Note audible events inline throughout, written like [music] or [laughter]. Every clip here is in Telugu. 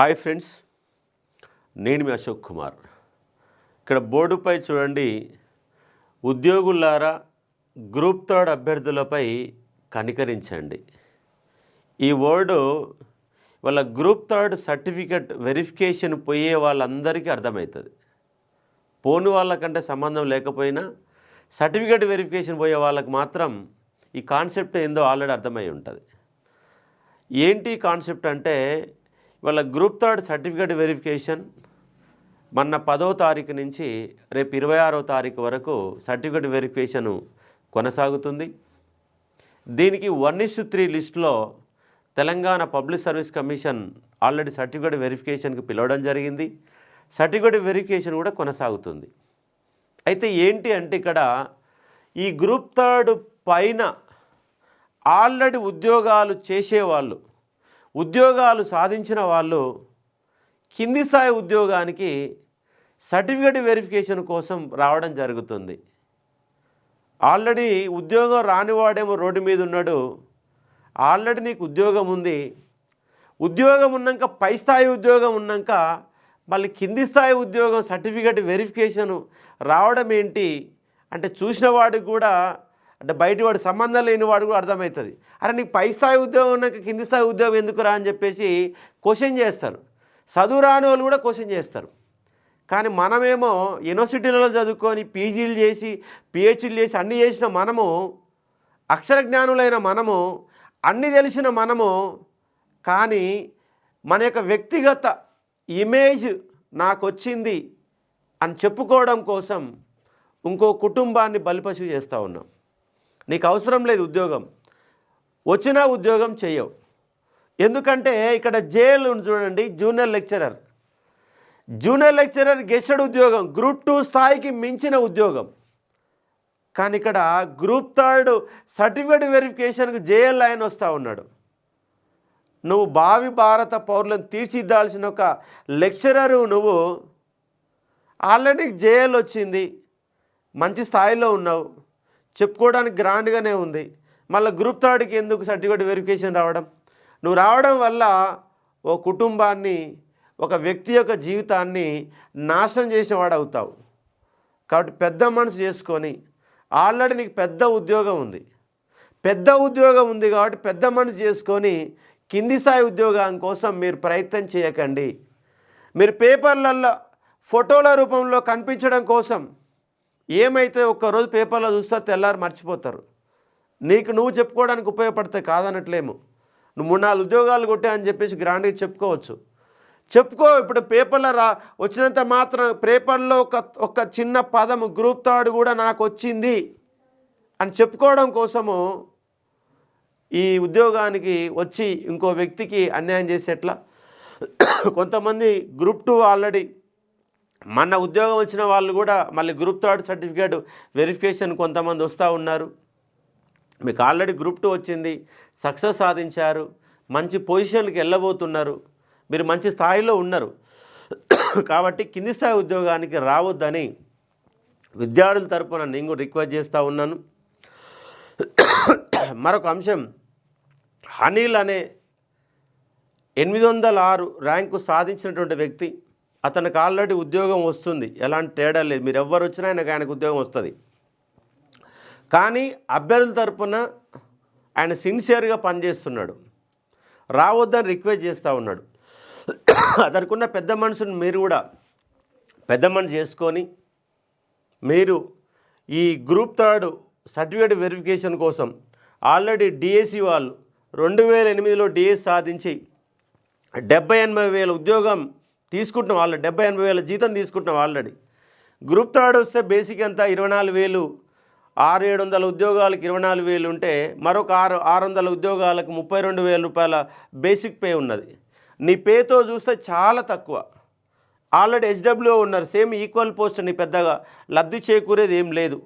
హాయ్ ఫ్రెండ్స్ నేను మీ అశోక్ కుమార్. ఇక్కడ బోర్డుపై చూడండి ఉద్యోగులారా గ్రూప్ థర్డ్ అభ్యర్థులపై కనికరించండి. ఈ వర్డు వాళ్ళ గ్రూప్ థర్డ్ సర్టిఫికెట్ వెరిఫికేషన్ పోయే వాళ్ళందరికీ అర్థమవుతుంది. పోని వాళ్ళకంటే సంబంధం లేకపోయినా సర్టిఫికెట్ వెరిఫికేషన్ పోయే వాళ్ళకి మాత్రం ఈ కాన్సెప్ట్ ఏందో ఆల్రెడీ అర్థమై ఉంటుంది. ఏంటి కాన్సెప్ట్ అంటే వాళ్ళ గ్రూప్ థర్డ్ సర్టిఫికేట్ వెరిఫికేషన్ మొన్న పదో తారీఖు నుంచి రేపు ఇరవై ఆరో తారీఖు వరకు సర్టిఫికేట్ వెరిఫికేషన్ కొనసాగుతుంది. దీనికి వన్ ఇస్ త్రీ లిస్టులో Telangana public service commission already certificate వెరిఫికేషన్కి పిలవడం జరిగింది. సర్టిఫికేట్ వెరిఫికేషన్ కూడా కొనసాగుతుంది. అయితే ఏంటి అంటే ఇక్కడ ఈ గ్రూప్ థర్డ్ పైన ఆల్రెడీ ఉద్యోగాలు చేసేవాళ్ళు ఉద్యోగాలు సాధించిన వాళ్ళు కింది స్థాయి ఉద్యోగానికి సర్టిఫికేట్ వెరిఫికేషన్ కోసం రావడం జరుగుతుంది. ఆల్రెడీ ఉద్యోగం రానివాడేమో రోడ్డు మీద ఉన్నాడు. ఆల్రెడీ నీకు ఉద్యోగం ఉంది. ఉద్యోగం ఉన్నాక పై స్థాయి ఉద్యోగం ఉన్నాక మళ్ళీ కింది స్థాయి ఉద్యోగం సర్టిఫికేట్ వెరిఫికేషన్ రావడం ఏంటి? అంటే చూసిన వాడికి కూడా అంటే బయట వాడు సంబంధం లేని వాడు కూడా అర్థమవుతుంది. అరే నీకు పై స్థాయి ఉద్యోగం ఉన్నాక కింది స్థాయి ఉద్యోగం ఎందుకు రా అని చెప్పేసి క్వశ్చన్ చేస్తారు. చదువు రాని వాళ్ళు కూడా క్వశ్చన్ చేస్తారు. కానీ మనమేమో యూనివర్సిటీలలో చదువుకొని పీజీలు చేసి పిహెచ్డీలు చేసి అన్నీ చేసిన మనము అక్షర జ్ఞానులైన మనము అన్నీ తెలిసిన మనము కానీ మన యొక్క వ్యక్తిగత ఇమేజ్ నాకు వచ్చింది అని చెప్పుకోవడం కోసం ఇంకో కుటుంబాన్ని బలిపశువు చేస్తూ ఉన్నాం. నీకు అవసరం లేదు ఉద్యోగం. వచ్చినా ఉద్యోగం చేయవు. ఎందుకంటే ఇక్కడ జేఎల్ చూడండి junior lecturer. Junior lecturer gazetted ఉద్యోగం గ్రూప్ టూ స్థాయికి మించిన ఉద్యోగం. కానీ ఇక్కడ గ్రూప్ థర్డ్ సర్టిఫికేట్ వెరిఫికేషన్కి జేఎల్ ఆయన వస్తూ ఉన్నాడు. నువ్వు భావి భారత పౌరులను తీర్చిదిద్దాల్సిన ఒక లెక్చరరు నువ్వు. ఆల్రెడీ జేఎల్ వచ్చింది మంచి స్థాయిలో ఉన్నావు. చెప్పుకోవడానికి గ్రాండ్గానే ఉంది. మళ్ళీ గ్రూప్ థర్డ్కి ఎందుకు సర్టిఫికేట్ వెరిఫికేషన్ రావడం? నువ్వు రావడం వల్ల ఓ కుటుంబాన్ని ఒక వ్యక్తి యొక్క జీవితాన్ని నాశనం చేసేవాడు అవుతావు. కాబట్టి పెద్ద మనసు చేసుకొని ఆల్రెడీ నీకు పెద్ద ఉద్యోగం ఉంది. పెద్ద ఉద్యోగం ఉంది కాబట్టి పెద్ద మనసు చేసుకొని కింది స్థాయి ఉద్యోగం కోసం మీరు ప్రయత్నం చేయకండి. మీరు పేపర్లలో ఫోటోల రూపంలో కనిపించడం కోసం ఏమైతే ఒక్కరోజు పేపర్లో చూస్తే తెల్లారి మర్చిపోతారు. నీకు నువ్వు చెప్పుకోవడానికి ఉపయోగపడతాయి కాదనట్లేము. నువ్వు మూడు నాలుగు ఉద్యోగాలు కొట్టా అని చెప్పేసి గ్రాండ్గా చెప్పుకోవచ్చు. చెప్పుకో ఇప్పుడు పేపర్లో రా వచ్చినంత మాత్రం పేపర్లో ఒక ఒక చిన్న పదము గ్రూప్ థర్డ్ కూడా నాకు వచ్చింది అని చెప్పుకోవడం కోసము ఈ ఉద్యోగానికి వచ్చి ఇంకో వ్యక్తికి అన్యాయం చేసేట్లా కొంతమంది గ్రూప్ టూ ఆల్రెడీ మన ఉద్యోగం వచ్చిన వాళ్ళు కూడా మళ్ళీ గ్రూప్ థర్డ్ సర్టిఫికేట్ వెరిఫికేషన్ కొంతమంది వస్తూ ఉన్నారు. మీకు ఆల్రెడీ గ్రూప్ టూ వచ్చింది. సక్సెస్ సాధించారు. మంచి పొజిషన్కి వెళ్ళబోతున్నారు. మీరు మంచి స్థాయిలో ఉన్నారు. కాబట్టి కింది స్థాయి ఉద్యోగానికి రావద్దని విద్యార్థుల తరపున నేను కూడా రిక్వెస్ట్ చేస్తూ ఉన్నాను. మరొక అంశం. అనిల్ అనే ఎనిమిది వందల ఆరు ర్యాంకు సాధించినటువంటి వ్యక్తి అతనికి ఆల్రెడీ ఉద్యోగం వస్తుంది. ఎలాంటి తేడా లేదు. మీరు ఎవరు వచ్చినా ఆయనకు ఆయనకు ఉద్యోగం వస్తుంది. కానీ అభ్యర్థుల తరపున ఆయన సిన్సియర్గా పనిచేస్తున్నాడు. రావద్దని రిక్వెస్ట్ చేస్తూ ఉన్నాడు. అతనికి ఉన్న పెద్ద మనుషుని మీరు కూడా పెద్ద మనిషి చేసుకొని మీరు ఈ గ్రూప్ థర్డ్ సర్టిఫికేట్ వెరిఫికేషన్ కోసం ఆల్రెడీ డిఎస్సి వాళ్ళు రెండు వేల ఎనిమిదిలో డిఎస్ సాధించి డెబ్బై ఎనభై వేల ఉద్యోగం తీసుకుంటున్నాం ఆల్రెడీ డెబ్బై ఎనభై వేల జీతం తీసుకుంటున్నాం ఆల్రెడీ. గ్రూప్ థర్డ్ వస్తే బేసిక్ ఎంత? ఇరవై నాలుగు వేలు. ఆరు ఏడు వందల ఉద్యోగాలకు ఇరవై నాలుగు వేలు ఉంటే మరొక ఆరు ఆరు వందల ఉద్యోగాలకు ముప్పై రెండు వేల రూపాయల బేసిక్ పే ఉన్నది. నీ పేతో చూస్తే చాలా తక్కువ. ఆల్రెడీ హెచ్డబ్ల్యూ ఉన్నారు సేమ్ ఈక్వల్ పోస్ట్ నీ పెద్దగా లబ్ధి చేకూరేది ఏం లేదు.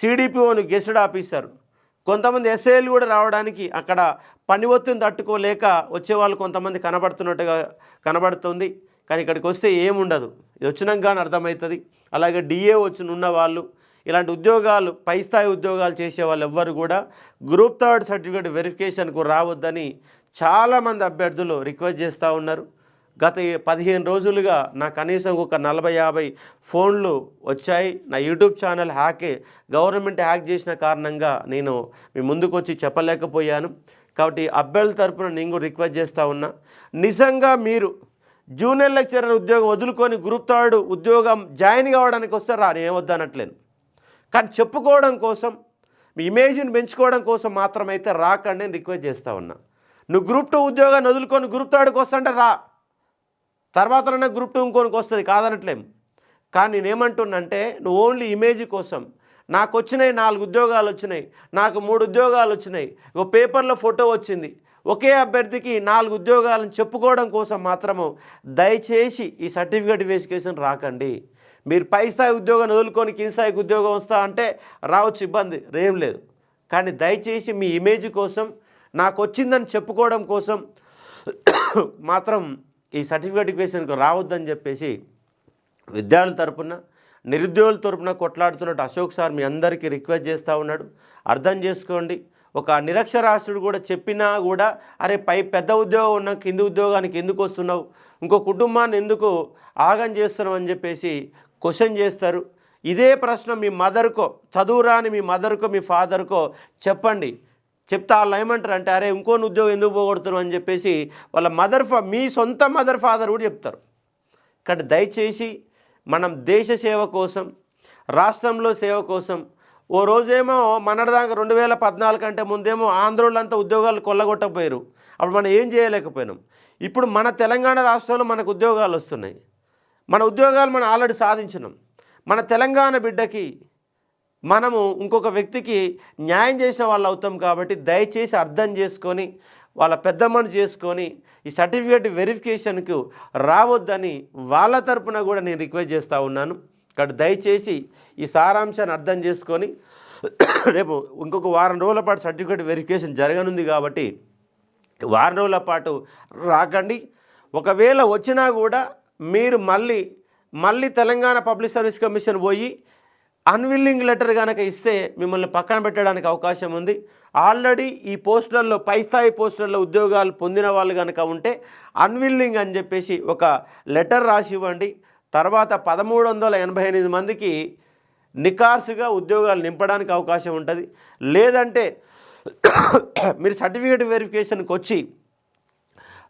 సిడిపిఓను గెస్టెడ్ ఆఫీసర్. కొంతమంది ఎస్ఐలు కూడా రావడానికి అక్కడ పని ఒత్తిడిని తట్టుకోలేక వచ్చేవాళ్ళు కొంతమంది కనబడుతున్నట్టుగా కనబడుతుంది. కానీ ఇక్కడికి వస్తే ఏముండదు. ఇది వచ్చినాక కానీ అర్థమవుతుంది. అలాగే డిఏ వచ్చి ఉన్న వాళ్ళు ఇలాంటి ఉద్యోగాలు పై స్థాయి ఉద్యోగాలు చేసే వాళ్ళు ఎవ్వరు కూడా గ్రూప్ థర్డ్ సర్టిఫికేట్ వెరిఫికేషన్కు రావద్దని చాలామంది అభ్యర్థులు రిక్వెస్ట్ చేస్తూ ఉన్నారు. గత పదిహేను రోజులుగా నా కనీసం ఒక నలభై యాభై ఫోన్లు వచ్చాయి. నా YouTube channel hack government hack చేసిన కారణంగా నేను మీ ముందుకు వచ్చి చెప్పలేకపోయాను. కాబట్టి అభ్యర్థుల తరపున నేను కూడా రిక్వెస్ట్ చేస్తూ ఉన్నా. నిజంగా మీరు జూనియర్ లెక్చరర్ ఉద్యోగం వదులుకొని గ్రూప్ థర్డ్ ఉద్యోగం జాయిన్ కావడానికి వస్తే రా నేను వద్దనట్లేను కానీ చెప్పుకోవడం కోసం మీ ఇమేజ్ని పెంచుకోవడం కోసం మాత్రమైతే రాకండి నేను రిక్వెస్ట్ చేస్తూ ఉన్నా. నువ్వు గ్రూప్ టూ ఉద్యోగాన్ని వదులుకొని గ్రూప్ థర్డ్కి వస్తుంటే రా. తర్వాత గ్రూప్ టూ ఇంకోనికి వస్తుంది కాదనట్లేం. కానీ నేనేమంటున్నంటే నువ్వు ఓన్లీ ఇమేజ్ కోసం నాకు వచ్చినాయి నాలుగు ఉద్యోగాలు వచ్చినాయి నాకు మూడు ఉద్యోగాలు వచ్చినాయి ఒక పేపర్లో ఫోటో వచ్చింది ఒకే అభ్యర్థికి నాలుగు ఉద్యోగాలను చెప్పుకోవడం కోసం మాత్రము దయచేసి ఈ సర్టిఫికేట్ వెరిఫికేషన్ రాకండి. మీరు పై స్థాయి ఉద్యోగం వదులుకొని కింది స్థాయికి ఉద్యోగం వస్తా అంటే రావచ్చు ఇబ్బంది రేం లేదు. కానీ దయచేసి మీ ఇమేజ్ కోసం నాకు వచ్చిందని చెప్పుకోవడం కోసం మాత్రం ఈ సర్టిఫికేటిఫికేషన్కి రావద్దని చెప్పేసి విద్యార్థుల తరపున నిరుద్యోగుల తరపున కొట్లాడుతున్నట్టు అశోక్ సార్ మీ అందరికీ రిక్వెస్ట్ చేస్తూ ఉన్నాడు. అర్థం చేసుకోండి. ఒక నిరక్షరాస్యుడు కూడా చెప్పినా కూడా అరే పై పెద్ద ఉద్యోగం ఉన్న కింది ఉద్యోగానికి ఎందుకు వస్తున్నావు? ఇంకో కుటుంబాన్ని ఎందుకు ఆగం చేస్తున్నావు? అని చెప్పేసి క్వశ్చన్ చేస్తారు. ఇదే ప్రశ్న మీ మదర్కో చదువురాని మీ మదర్కో మీ ఫాదర్కో చెప్పండి. చెప్తే వాళ్ళు ఏమంటారు అంటే అరే ఇంకో ఉద్యోగం ఎందుకు పోగొడుతున్నావు? అని చెప్పేసి వాళ్ళ మదర్ ఫా మీ సొంత మదర్ ఫాదర్ కూడా చెప్తారు. కాబట్టి దయచేసి మనం దేశ సేవ కోసం రాష్ట్రంలో సేవ కోసం ఓ రోజేమో మనదాకా రెండు వేల పద్నాలుగు కంటే ముందేమో ఆంధ్రోళ్ళంతా ఉద్యోగాలు కొల్లగొట్టకపోయారు. అప్పుడు మనం ఏం చేయలేకపోయినాం. ఇప్పుడు మన తెలంగాణ రాష్ట్రంలో మనకు ఉద్యోగాలు వస్తున్నాయి. మన ఉద్యోగాలు మనం ఆల్రెడీ సాధించినాం. మన తెలంగాణ బిడ్డకి మనము ఇంకొక వ్యక్తికి న్యాయం చేసిన వాళ్ళు అవుతాం కాబట్టి దయచేసి అర్థం చేసుకొని వాళ్ళ పెద్దమ్మను చేసుకొని ఈ సర్టిఫికేట్ వెరిఫికేషన్కు రావద్దని వాళ్ళ తరపున కూడా నేను రిక్వెస్ట్ చేస్తూ ఉన్నాను. కాబట్టి దయచేసి ఈ సారాంశాన్ని అర్థం చేసుకొని రేపు ఇంకొక వారం రోజుల పాటు సర్టిఫికేట్ వెరిఫికేషన్ జరగనుంది కాబట్టి వారం రోజుల పాటు రాకండి. ఒకవేళ వచ్చినా కూడా మీరు మళ్ళీ మళ్ళీ తెలంగాణ పబ్లిక్ సర్వీస్ కమిషన్ పోయి అన్విల్లింగ్ లెటర్ కనుక ఇస్తే మిమ్మల్ని పక్కన పెట్టడానికి అవకాశం ఉంది. ఆల్రెడీ ఈ పోస్టులలో పై స్థాయి పోస్టులలో ఉద్యోగాలు పొందిన వాళ్ళు కనుక ఉంటే అన్విల్లింగ్ అని చెప్పేసి ఒక లెటర్ రాసి ఇవ్వండి తర్వాత పదమూడు వందల ఎనభై ఎనిమిది మందికి నికార్సుగా ఉద్యోగాలు నింపడానికి అవకాశం ఉంటుంది. లేదంటే [coughs] మీరు సర్టిఫికేట్ వెరిఫికేషన్కి వచ్చి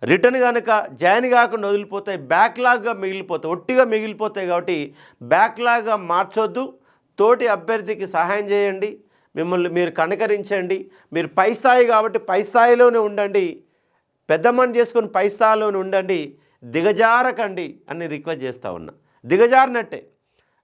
రిటర్న్ కనుక జాయిన్ కాకుండా వదిలిపోతాయి బ్యాక్లాగ్గా మిగిలిపోతాయి ఒట్టిగా మిగిలిపోతాయి కాబట్టి బ్యాక్లాగ్గా మార్చొద్దు. తోటి అభ్యర్థికి సహాయం చేయండి. మిమ్మల్ని మీరు కనకరించండి. మీరు పై స్థాయి కాబట్టి పై స్థాయిలోనే ఉండండి. పెద్దమ్మని చేసుకొని పై స్థాయిలోనే ఉండండి. దిగజారకండి అని రిక్వెస్ట్ చేస్తూ ఉన్నా. దిగజారినట్టే.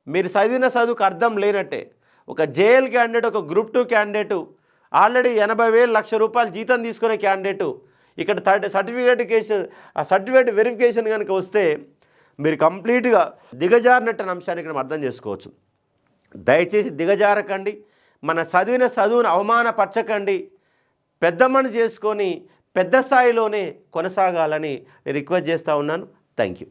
మీరు చదివిన చదువుకు అర్థం లేనట్టే. ఒక జేఎల్ క్యాండిడేట్ ఒక గ్రూప్ టూ క్యాండిడేటు ఆల్రెడీ ఎనభై వేలు లక్ష రూపాయలు జీతం తీసుకునే క్యాండిడేటు ఇక్కడ థర్డ్ సర్టిఫికేటికేషన్ ఆ సర్టిఫికేట్ వెరిఫికేషన్ కనుక వస్తే మీరు కంప్లీట్గా దిగజారినట్టు అంశాన్ని ఇక్కడ అర్థం చేసుకోవచ్చు. దయచేసి దిగజారకండి. మన చదివిన చదువును అవమానపరచకండి. పెద్దమ్మని చేసుకొని పెద్ద స్థాయిలోనే కొనసాగాలని రిక్వెస్ట్ చేస్తూ ఉన్నాను. Thank you